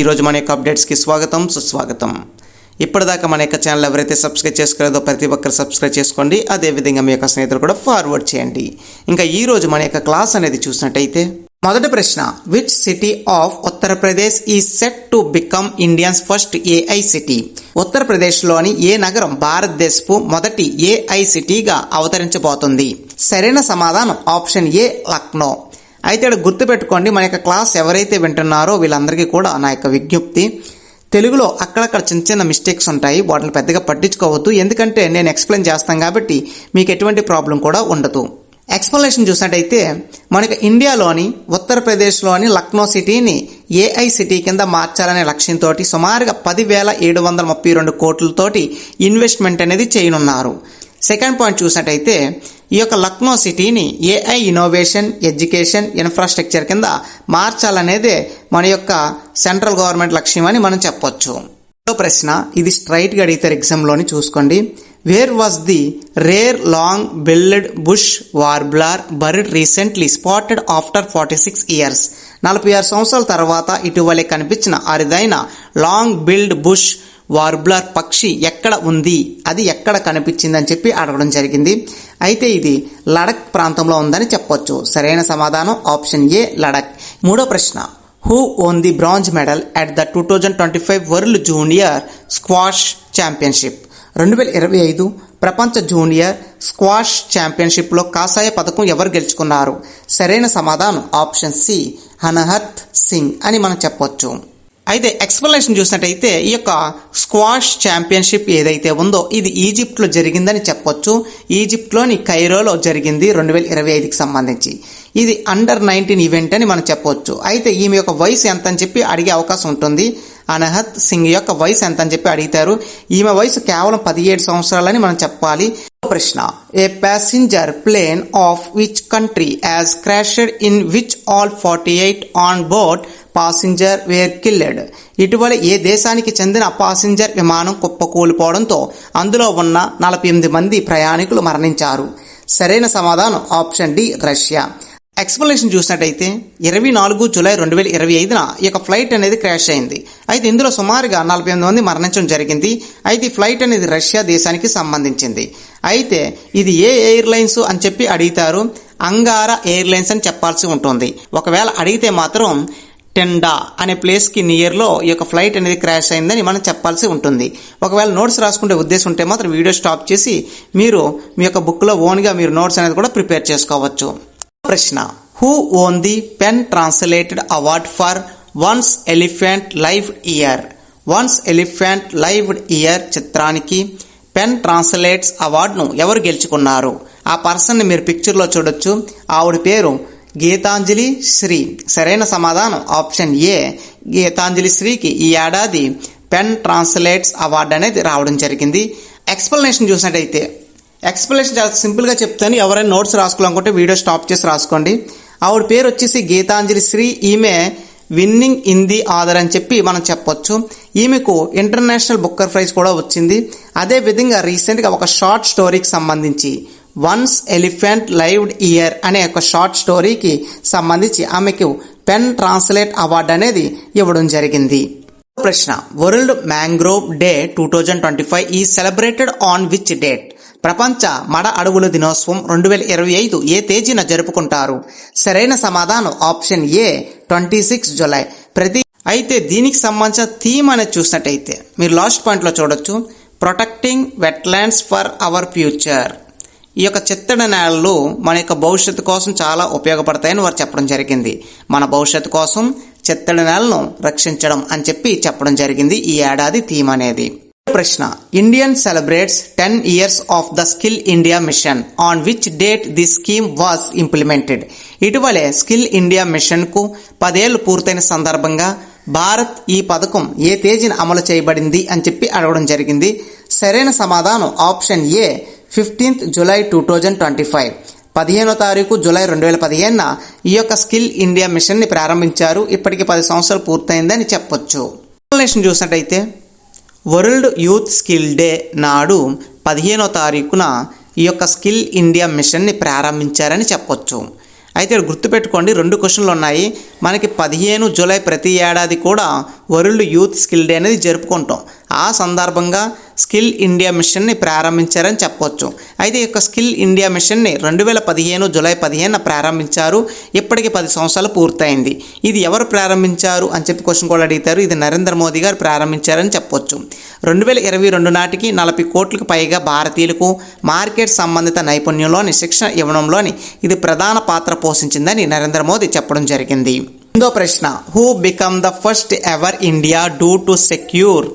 ఈరోజు మన యొక్క అప్డేట్స్కి స్వాగతం సుస్వాగతం. ఇప్పటిదాకా మన యొక్క ఛానల్ ఎవరైతే సబ్స్క్రైబ్ చేసుకోలేదో ప్రతి ఒక్కరు సబ్స్క్రైబ్ చేసుకోండి. అదేవిధంగా మీ యొక్క స్నేహితులు కూడా ఫార్వర్డ్ చేయండి. ఇంకా ఈ రోజు మన యొక్క క్లాస్ అనేది చూసినట్టయితే మొదటి ప్రశ్న which city of Uttar Pradesh is set to become Indians first AI city ఉత్తరప్రదేశ్లోని ఏ నగరం భారతదేశపు మొదటి ఏఐ సిటీగా అవతరించబోతుంది. సరైన సమాధానం. Option A Lucknow. అయితే ఇక్కడ గుర్తుపెట్టుకోండి మన యొక్క క్లాస్ ఎవరైతే వింటున్నారో వీళ్ళందరికీ కూడా నా యొక్క విజ్ఞప్తి. తెలుగులో అక్కడక్కడ చిన్న చిన్న మిస్టేక్స్ ఉంటాయి వాటిని పెద్దగా పట్టించుకోవద్దు. ఎందుకంటే నేను ఎక్స్ప్లెయిన్ చేస్తాను కాబట్టి మీకు ఎటువంటి ప్రాబ్లం కూడా ఉండదు. ఎక్స్ప్లెనేషన్ చూసినట్టయితే మనకి ఇండియాలోని ఉత్తరప్రదేశ్లోని లక్నో సిటీని ఏఐ సిటీ కింద మార్చాలనే లక్ష్యంతో సుమారుగా పదివేల ఏడు వందల ముప్పై రెండు కోట్లతోటి ఇన్వెస్ట్మెంట్ అనేది చేయనున్నారు. సెకండ్ పాయింట్ చూసినట్టయితే ఈ యొక్క లక్నో సిటీని ఏఐ ఇన్నోవేషన్ ఎడ్యుకేషన్ ఇన్ఫ్రాస్ట్రక్చర్ కింద మార్చాలనేదే మన యొక్క సెంట్రల్ గవర్నమెంట్ లక్ష్యం అని మనం చెప్పొచ్చు. ప్రశ్న ఇది స్ట్రైట్గా అడిగితే ఎగ్జామ్లోని చూసుకోండి. Where was the rare long billed bush warbler bird recently spotted after forty six years నలభై ఆరు సంవత్సరాల తర్వాత ఇటీవలే కనిపించిన అరుదైన లాంగ్ బిల్డ్ బుష్ వార్బ్లర్ పక్షి ఎక్కడ ఉంది? అది ఎక్కడ కనిపించిందని చెప్పి అడగడం జరిగింది. అయితే ఇది లడక్ ప్రాంతంలో ఉందని చెప్పొచ్చు. సరైన సమాధానం ఆప్షన్ ఏ లడక్. మూడో ప్రశ్న. Who won the bronze medal at the two thousand twenty five world junior squash championship రెండు వేల ఇరవై ఐదు ప్రపంచ జూనియర్ స్క్వాష్ ఛాంపియన్షిప్లో కాసాయ పథకం ఎవరు గెలుచుకున్నారు? సరైన సమాధానం ఆప్షన్ సి హనహత్ సింగ్ అని మనం చెప్పొచ్చు. అయితే ఎక్స్ప్లెనేషన్ చూసినట్టయితే ఈ యొక్క స్క్వాష్ ఛాంపియన్షిప్ ఏదైతే ఉందో ఇది ఈజిప్ట్లో జరిగిందని చెప్పొచ్చు. ఈజిప్ట్లోని కైరోలో జరిగింది రెండు వేల ఇరవై ఐదుకి సంబంధించి. ఇది అండర్ నైన్టీన్ ఈవెంట్ అని మనం చెప్పొచ్చు. అయితే ఈమె యొక్క వయసు ఎంత అని చెప్పి అడిగే అవకాశం ఉంటుంది. అనహత్ సింగ్ యొక్క వయసు ఎంత అని చెప్పి అడిగితారు. ఈమె వయసు కేవలం పదిహేడు సంవత్సరాలని మనం చెప్పాలి. ప్రశ్న a passenger plane of which country has crashed in which all forty eight on board passenger were killed ఇటీవల ఏ దేశానికి చెందిన పాసింజర్ విమానం కుప్పకూలిపోవడంతో అందులో ఉన్న నలభై ఎనిమిది మంది ప్రయాణికులు మరణించారు. సరైన సమాధానం ఆప్షన్ డి రష్యా. ఎక్స్ప్లెనేషన్ చూసినట్టయితే ఇరవై నాలుగు జూలై రెండు వేల ఇరవై ఐదున ఈ యొక్క ఫ్లైట్ అనేది క్రాష్ అయింది. అయితే ఇందులో సుమారుగా నలభై ఎనిమిది మంది మరణించడం జరిగింది. అయితే ఈ ఫ్లైట్ అనేది రష్యా దేశానికి సంబంధించింది. అయితే ఇది ఏ ఎయిర్లైన్స్ అని చెప్పి అడుగుతారు? అంగారా ఎయిర్లైన్స్ అని చెప్పాల్సి ఉంటుంది. ఒకవేళ అడిగితే మాత్రం టెండా అనే ప్లేస్కి నియర్లో ఈ యొక్క ఫ్లైట్ అనేది క్రాష్ అయిందని మనం చెప్పాల్సి ఉంటుంది. ఒకవేళ నోట్స్ రాసుకుంటే ఉద్దేశం ఉంటే మాత్రం వీడియో స్టాప్ చేసి మీరు మీ యొక్క బుక్లో ఓన్గా మీరు నోట్స్ అనేది కూడా ప్రిపేర్ చేసుకోవచ్చు. ప్రశ్న who won the pen translated award for once elephant live here once elephant live here చిత్రానికి పెన్ ట్రాన్స్లేట్స్ అవార్డును ఎవరు గెలుచుకున్నారు? ఆ పర్సన్ని మీరు పిక్చర్లో చూడొచ్చు. ఆవిడ పేరు గీతాంజలి శ్రీ. సరైన సమాధానం. ఆప్షన్ ఏ. గీతాంజలి శ్రీకి ఈ ఏడాది పెన్ ట్రాన్స్లేట్స్ అవార్డు అనేది రావడం జరిగింది. ఎక్స్ప్లెనేషన్ చూసినట్టయితే ఎక్స్ప్లెనేషన్ చాలా సింపుల్గా చెప్తాను. ఎవరైనా నోట్స్ రాసుకోవాలనుకుంటే వీడియో స్టాప్ చేసి రాసుకోండి. ఆవిడ పేరు వచ్చేసి గీతాంజలి శ్రీ. ఈమె విన్నింగ్ ఇన్ ది ఆదర్ అని చెప్పి మనం చెప్పొచ్చు. ఈమెకు ఇంటర్నేషనల్ బుక్కర్ ప్రైజ్ కూడా వచ్చింది. అదే విధంగా రీసెంట్గా ఒక షార్ట్ స్టోరీకి సంబంధించి వన్స్ ఎలిఫెంట్ లైవ్డ్ ఇయర్ అనే ఒక షార్ట్ స్టోరీకి సంబంధించి ఆమెకు పెన్ ట్రాన్స్లేట్ అవార్డు అనేది ఇవ్వడం జరిగింది. ప్రశ్న world mangrove day two thousand twenty five is celebrated on which date ప్రపంచ మడ అడవుల దినోత్సవం రెండు వేల ఇరవై ఐదు ఏ తేదీన జరుపుకుంటారు? సరైన సమాధానం option A twenty six July ప్రతి అయితే దీనికి సంబంధించిన థీమ్ అనేది చూసినట్టయితే మీరు లాస్ట్ పాయింట్లో చూడొచ్చు. Protecting wetlands for our future ఈ యొక్క చిత్తడి నేలలు మన యొక్క భవిష్యత్తు కోసం చాలా ఉపయోగపడతాయని వారు చెప్పడం జరిగింది. మన భవిష్యత్తు కోసం చిత్తడి నేలను రక్షించడం అని చెప్పి చెప్పడం జరిగింది ఈ ఏడాది థీమ్ అనేది. ప్రశ్న Indian celebrates ten years of the skill India mission on which date the scheme was implemented. ఇటీవలే స్కిల్ ఇండియా మిషన్కు పదేళ్ళు పూర్తయిన సందర్భంగా భారత్ ఈ పథకం ఏ తేదీన అమలు చేయబడింది అని చెప్పి అడగడం జరిగింది. సరైన సమాధానం option A fifteenth July two thousand twenty five. పదిహేనో తారీఖు జూలై రెండు వేల పదిహేనున ఈ యొక్క స్కిల్ ఇండియా మిషన్ని ప్రారంభించారు. ఇప్పటికి పది సంవత్సరాలు పూర్తయిందని చెప్పొచ్చు. ఇన్ఫర్మేషన్ చూసినట్టయితే వరల్డ్ యూత్ స్కిల్ డే నాడు పదిహేనో తారీఖున ఈ యొక్క స్కిల్ ఇండియా మిషన్ని ప్రారంభించారని చెప్పొచ్చు. అయితే గుర్తుపెట్టుకోండి రెండు క్వశ్చన్లు ఉన్నాయి. మనకి పదిహేను జూలై ప్రతి ఏడాది కూడా వరల్డ్ యూత్ స్కిల్ డే అనేది జరుపుకుంటాం. ఆ సందర్భంగా స్కిల్ ఇండియా మిషన్ని ప్రారంభించారని చెప్పవచ్చు అయితే ఈ యొక్క స్కిల్ ఇండియా మిషన్ని రెండు వేల పదిహేను జూలై పదిహేను ప్రారంభించారు. ఇప్పటికి పది సంవత్సరాలు పూర్తయింది. ఇది ఎవరు ప్రారంభించారు అని చెప్పి క్వశ్చన్ కూడా అడిగితారు ఇది నరేంద్ర మోదీ గారు ప్రారంభించారని చెప్పొచ్చు. రెండు వేల ఇరవై రెండు నాటికి నలభై కోట్లకు పైగా భారతీయులకు మార్కెట్ సంబంధిత నైపుణ్యంలోని శిక్షణ ఇవ్వడంలోని ఇది ప్రధాన పాత్ర పోషించిందని నరేంద్ర మోదీ చెప్పడం జరిగింది. రెండో ప్రశ్న who become the first ever India duo to secure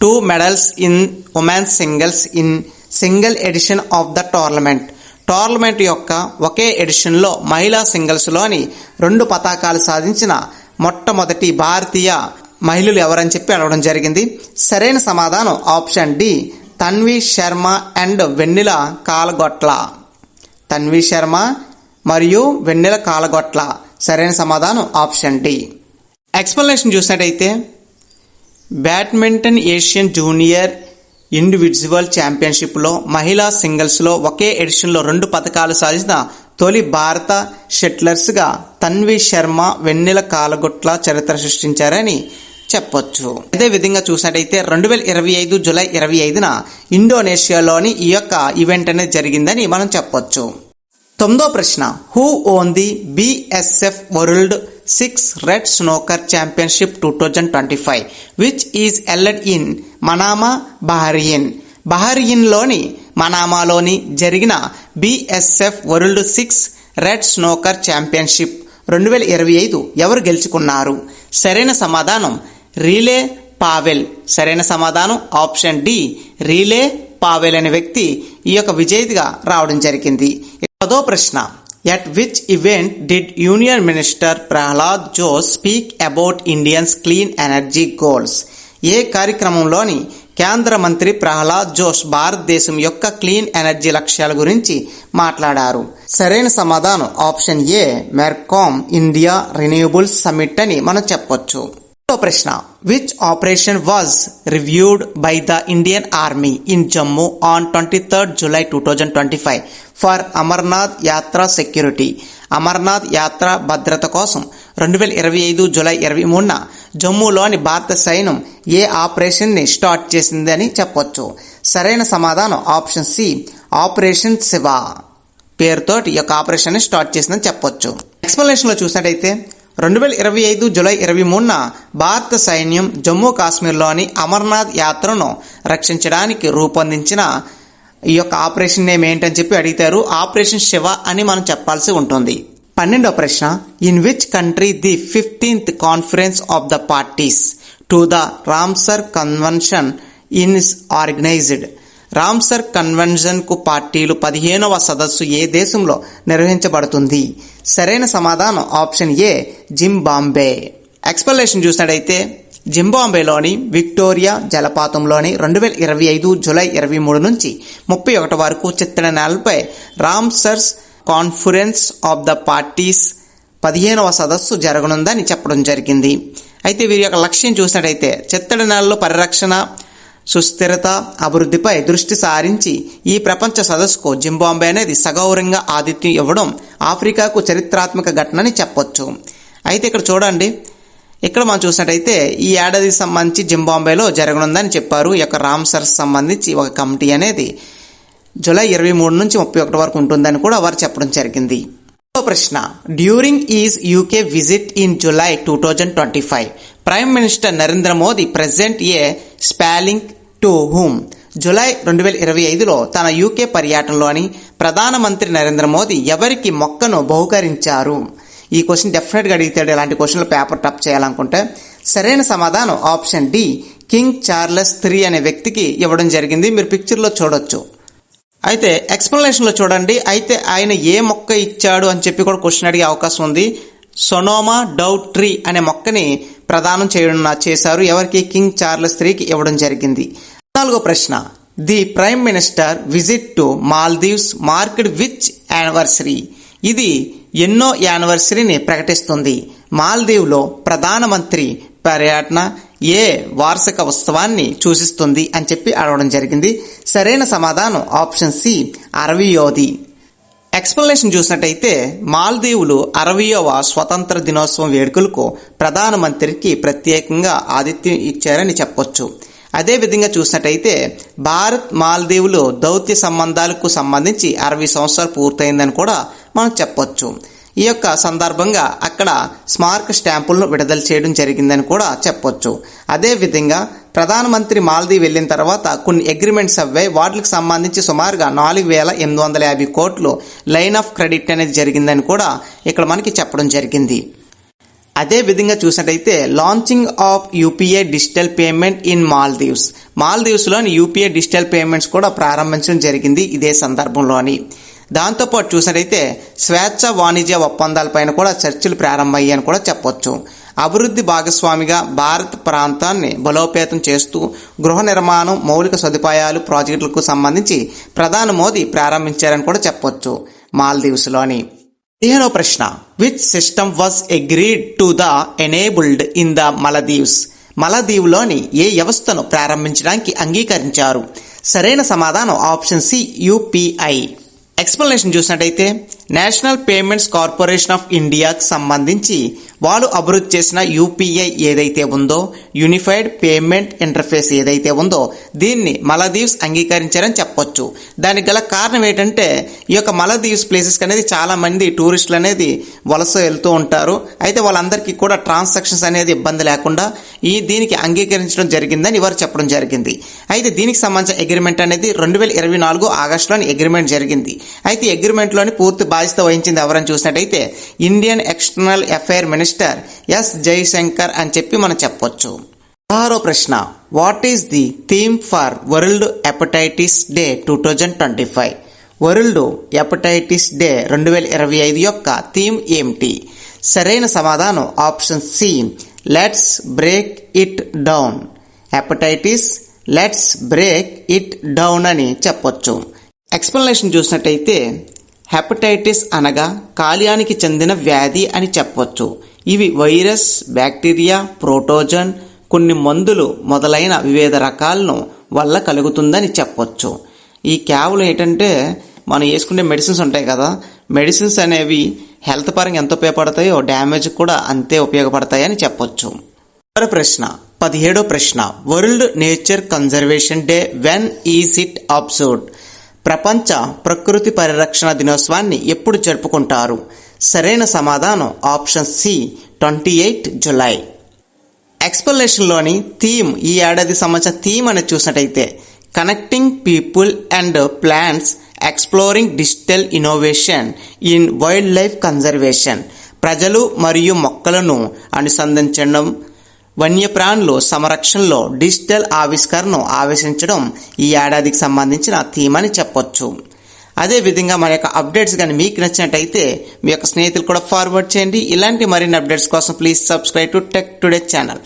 two medals in women's singles in single edition of the tournament tournament యొక్క ఒకే ఎడిషన్లో మహిళా సింగిల్స్లోని రెండు పతాకాలు సాధించిన మొట్టమొదటి భారతీయ మహిళలు ఎవరని చెప్పి అడగడం జరిగింది. సరైన సమాధానం option D Tanvi Sharma and Vennela Kalagotla. Tanvi Sharma మరియు వెన్నెల కాలగొట్ల. సరైన సమాధానం ఆప్షన్ డి. ఎక్స్ప్లెనేషన్ చూసినట్టయితే బ్యాడ్మింటన్ ఏషియన్ జూనియర్ ఇండివిజువల్ ఛాంపియన్షిప్లో మహిళా సింగిల్స్లో ఒకే ఎడిషన్లో రెండు పథకాలు సాధించిన తొలి భారత షెట్లర్స్గా తన్వి శర్మ వెన్నెల కాలగొట్ల చరిత్ర సృష్టించారని చెప్పొచ్చు. అదే విధంగా చూసినట్టయితే రెండు వేల ఇరవై ఐదు జూలై ఇరవై ఐదున ఇండోనేషియాలోని ఈ యొక్క ఈవెంట్ అనేది జరిగిందని మనం చెప్పొచ్చు. తొమ్మిదో ప్రశ్న who won the B S F world six red snooker championship two thousand twenty five which is held in Manama Bahrain బహరియన్లోని మనామాలోని జరిగిన B S F world six red snooker championship రెండు వేల ఇరవై ఐదు ఎవరు గెలుచుకున్నారు? సరైన సమాధానం రీలే పావెల్. సరైన సమాధానం ఆప్షన్ డి రీలే పావెల్ అనే వ్యక్తి ఈ యొక్క విజేతగా రావడం జరిగింది. పదో ప్రశ్న. At which event did union minister Pralhad Joshi speak about Indians clean energy goals ఏ కార్యక్రమంలోని కేంద్ర మంత్రి ప్రహ్లాద్ జోష్ భారతదేశం యొక్క క్లీన్ ఎనర్జీ లక్ష్యాల గురించి మాట్లాడారు. సరైన సమాధానం option A Mercom India renewables summit అని మనం చెప్పొచ్చు. రెండో ప్రశ్న which operation was reviewed by the Indian army in Jammu on twenty third July two thousand twenty five for Amarnath Yatra security Amarnath యాత్ర భద్రత కోసం రెండు వేల ఇరవై ఐదు జూలై ఇరవై మూడున జమ్మూలోని భారత సైన్యం ఏ ఆపరేషన్ని స్టార్ట్ చేసిందని చెప్పొచ్చు. సరైన సమాధానం ఆప్షన్ సి ఆపరేషన్ శివ. పేరుతోటి ఈ యొక్క ఆపరేషన్ని స్టార్ట్ చేసిందని చెప్పొచ్చు. ఎక్స్ప్లెనేషన్లో చూసినట్టయితే రెండు వేల ఇరవై ఐదు జూలై ఇరవై మూడున భారత సైన్యం జమ్మూ కాశ్మీర్లోని అమర్నాథ్ యాత్రను రక్షించడానికి రూపొందించిన ఈ యొక్క ఆపరేషన్ నేమ్ ఏంటని చెప్పి అడిగితారు ఆపరేషన్ శివ అని మనం చెప్పాల్సి ఉంటుంది. పన్నెండో ప్రశ్న in which country the fifteenth conference of the parties to the Ramsar convention in organized Ramsar కన్వెన్షన్కు పార్టీలు పదిహేనవ సదస్సు ఏ దేశంలో నిర్వహించబడుతుంది? సరైన సమాధానం ఆప్షన్ ఏ జింబాంబే. ఎక్స్ప్లెనేషన్ చూసినట్టయితే జింబాంబేలోని విక్టోరియా జలపాతంలోని రెండు వేల ఇరవై ఐదు జూలై ఇరవై మూడు నుంచి ముప్పై ఒకటి వరకు చిత్తడి నేలపై Ramsar's conference of the parties పదిహేనవ సదస్సు జరగనుందని చెప్పడం జరిగింది. అయితే వీరి యొక్క లక్ష్యం చూసినట్టయితే చిత్తడి నెలలు పరిరక్షణ సుస్థిరత అభివృద్ధిపై దృష్టి సారించి ఈ ప్రపంచ సదస్సుకు జింబాంబే అనేది సగౌరవంగా ఆతిథ్యం ఇవ్వడం ఆఫ్రికాకు చరిత్రాత్మక ఘటనని చెప్పొచ్చు. అయితే ఇక్కడ చూడండి. ఇక్కడ మనం చూసినట్టయితే ఈ ఏడాదికి సంబంధించి జింబాంబేలో జరగనుందని చెప్పారు. ఈ యొక్క రామ్సర్ సంబంధించి ఒక కమిటీ అనేది జూలై ఇరవై మూడు నుంచి ముప్పై ఒకటి వరకు ఉంటుందని కూడా వారు చెప్పడం జరిగింది. ప్రశ్న. During his UK visit in July two thousand twenty five. Prime minister Narendra Modi present a sapling to whom July రెండు వేల ఇరవై ఐదులో తన యూకే పర్యటనలోని ప్రధానమంత్రి నరేంద్ర మోదీ ఎవరికి మొక్కను బహుకరించారు? ఈ క్వశ్చన్ డెఫినెట్గా అడిగితాడు ఇలాంటి క్వశ్చన్లు పేపర్ టప్ చేయాలనుకుంటే సరైన సమాధానం option D King Charles three అనే వ్యక్తికి ఇవ్వడం జరిగింది. మీరు పిక్చర్లో చూడొచ్చు. అయితే ఎక్స్ప్లెనేషన్లో చూడండి. అయితే ఆయన ఏ మొక్క ఇచ్చాడు అని చెప్పి కూడా క్వశ్చన్ అడిగే అవకాశం ఉంది. సొనోమా డౌ ట్రీ అనే మొక్కని ప్రదానం చేయడం చేశారు. ఎవరికి? కింగ్ చార్లెస్ త్రీకి ఇవ్వడం జరిగింది. నాలుగో ప్రశ్న. The prime minister visit to Maldives marked which anniversary? ఇది ఎన్నో యానివర్సరీని ప్రకటిస్తుంది. మాల్దీవ్లో ప్రధానమంత్రి పర్యటన ఏ వార్షిక ఉత్సవాన్ని సూచిస్తుంది అని చెప్పి అడగడం జరిగింది. సరైన సమాధానం ఆప్షన్ సి అరవయోది. ఎక్స్ప్లెనేషన్ చూసినట్టయితే మాల్దీవులు అరవయవ స్వతంత్ర దినోత్సవం వేడుకలకు ప్రధానమంత్రికి ప్రత్యేకంగా ఆతిథ్యం ఇచ్చారని చెప్పొచ్చు. అదేవిధంగా చూసినట్టయితే భారత్ మాల్దీవులు దౌత్య సంబంధాలకు సంబంధించి అరవై సంవత్సరాలు పూర్తయిందని కూడా మనం చెప్పొచ్చు. ఈ యొక్క సందర్భంగా అక్కడ స్మారక స్టాంపులను విడుదల చేయడం జరిగిందని కూడా చెప్పొచ్చు. అదేవిధంగా ప్రధానమంత్రి మాల్దీవ్ వెళ్ళిన తర్వాత కొన్ని అగ్రిమెంట్స్ అవ్వాయి వాటికి సంబంధించి సుమారుగా నాలుగు వేల ఎనిమిది వందల యాభై కోట్లు లైన్ ఆఫ్ క్రెడిట్ అనేది జరిగిందని కూడా ఇక్కడ మనకి చెప్పడం జరిగింది. అదే విధంగా చూసినట్టయితే launching of U P A digital payment in Maldives మాల్దీవ్స్లోని U P A digital payments కూడా ప్రారంభించడం జరిగింది ఇదే సందర్భంలోని. దాంతోపాటు చూసినట్టయితే స్వేచ్ఛ వాణిజ్య ఒప్పందాలపైన కూడా చర్చలు ప్రారంభమయ్యాయని కూడా చెప్పొచ్చు. అభివృద్ధి భాగస్వామిగా భారత్ ప్రాంతాన్ని బలోపేతం చేస్తూ గృహ నిర్మాణం మౌలిక సదుపాయాలు ప్రాజెక్టులకు సంబంధించి ప్రధాని మోదీ ప్రారంభించారని కూడా చెప్పొచ్చు. మాల్దీవ్స్లోని పదిహేనో ప్రశ్న which system was agreed to the enabled in the Maldives మలదీవ్లోని ఏ వ్యవస్థను ప్రారంభించడానికి అంగీకరించారు? సరైన సమాధానం option C U P I. Explanation చూసినట్టయితే నేషనల్ పేమెంట్స్ కార్పొరేషన్ ఆఫ్ ఇండియాకు సంబంధించి వాళ్ళు అభివృద్ధి చేసిన యూపీఐ ఏదైతే ఉందో యూనిఫైడ్ పేమెంట్ ఇంటర్ఫేస్ ఏదైతే ఉందో దీన్ని మలదీవ్స్ అంగీకరించారని చెప్పొచ్చు. దానికి గల కారణం ఏంటంటే ఈ యొక్క మలదీవ్స్ ప్లేసెస్కి అనేది చాలామంది టూరిస్టులు అనేది వలస వెళ్తూ ఉంటారు. అయితే వాళ్ళందరికీ కూడా ట్రాన్సాక్షన్స్ అనేది ఇబ్బంది లేకుండా ఈ దీనికి అంగీకరించడం జరిగిందని వారు చెప్పడం జరిగింది. అయితే దీనికి సంబంధించిన అగ్రిమెంట్ అనేది రెండు వేల ఇరవై నాలుగు ఆగస్టులోని అగ్రిమెంట్ జరిగింది. అయితే అగ్రిమెంట్లోని పూర్తి బాధ్యత వహించింది ఎవరని చూసినట్టయితే Indian external affair minister S Jaishankar అని చెప్పి మనం చెప్పొచ్చు. పదహారో ప్రశ్న. What is the theme for world hepatitis day two thousand twenty five? World hepatitis day రెండు వేల ఇరవై ఐదు యొక్క థీమ్ ఏమిటి? సరైన సమాధానం option C. Let's break it down. Hepatitis let's break it down అని చెప్పొచ్చు. ఎక్స్ప్లెనేషన్ చూసినట్టయితే హెపటైటిస్ అనగా కాల్యానికి చెందిన వ్యాధి అని చెప్పొచ్చు. ఇవి వైరస్ బ్యాక్టీరియా ప్రోటోజన్ కొన్ని మందులు మొదలైన వివిధ రకాలను వల్ల కలుగుతుందని చెప్పొచ్చు. ఈ కేవలం ఏంటంటే మనం వేసుకునే మెడిసిన్స్ ఉంటాయి కదా. మెడిసిన్స్ అనేవి హెల్త్ పరంగా ఎంత ఉపయోగపడతాయో డ్యామేజ్ కూడా అంతే ఉపయోగపడతాయని చెప్పొచ్చు. మరో ప్రశ్న పదిహేడో ప్రశ్న. World nature conservation day when is it observed ప్రపంచ ప్రకృతి పరిరక్షణ దినోత్సవాన్ని ఎప్పుడు జరుపుకుంటారు? సరైన సమాధానం option C twenty eight July ఎక్స్ప్లెనేషన్లోని theme ఈ ఏడాది సంబంధించిన థీమ్ అనేది చూసినట్టయితే connecting people and plants exploring digital innovation in wildlife conservation ప్రజలు మరియు మొక్కలను అనుసంధించడం వన్యప్రాణులు సంరక్షణలో డిజిటల్ ఆవిష్కరణను ఆవేశించడం ఈ ఏడాదికి సంబంధించిన థీమ్ అని చెప్పొచ్చు. అదేవిధంగా మన యొక్క అప్డేట్స్ కానీ మీకు నచ్చినట్టయితే మీ యొక్క స్నేహితులు కూడా ఫార్వర్డ్ చేయండి. ఇలాంటి మరిన్ని అప్డేట్స్ కోసం please subscribe to tech today channel